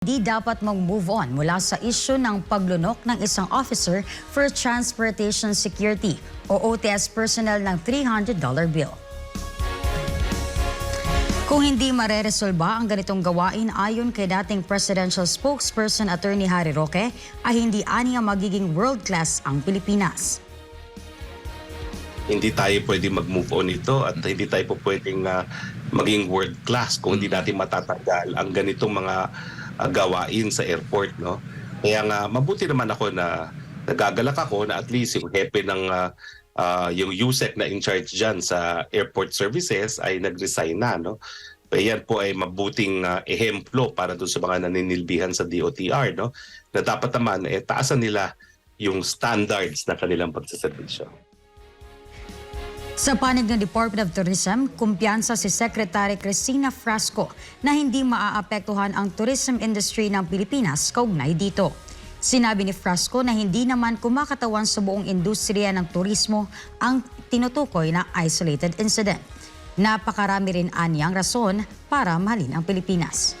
Di dapat mag-move on mula sa isyu ng paglunok ng isang officer for Transportation Security o OTS personnel ng $300 bill. Kung hindi mareresolba ang ganitong gawain ayon kay dating presidential spokesperson Attorney Harry Roque, ay hindi aniya magiging world-class ang Pilipinas. hindi tayo pwede mag-move on ito at hindi tayo po pwedeng ah, maging world class kung hindi natin matatanggal ang ganitong mga ah, gawain sa airport no? Kaya nga mabuti naman ako na nagagalak ako na at least yung hepe ng ah, ah, yung USEC na in charge diyan sa airport services ay nag-resign na no? Yan po ay mabuting ah, ehemplo para doon sa mga naninilbihan sa DOTR no? Na dapat naman eh taasan nila yung standards na kanilang pagsaservisyo. Sa panig ng Department of Tourism, kumpiyansa si Secretary Cristina Frasco na hindi maaapektuhan ang tourism industry ng Pilipinas kaugnay dito. Sinabi ni Frasco na hindi naman kumakatawan sa buong industriya ng turismo ang tinutukoy na isolated incident. Napakarami rin anyang rason para mahalin ang Pilipinas.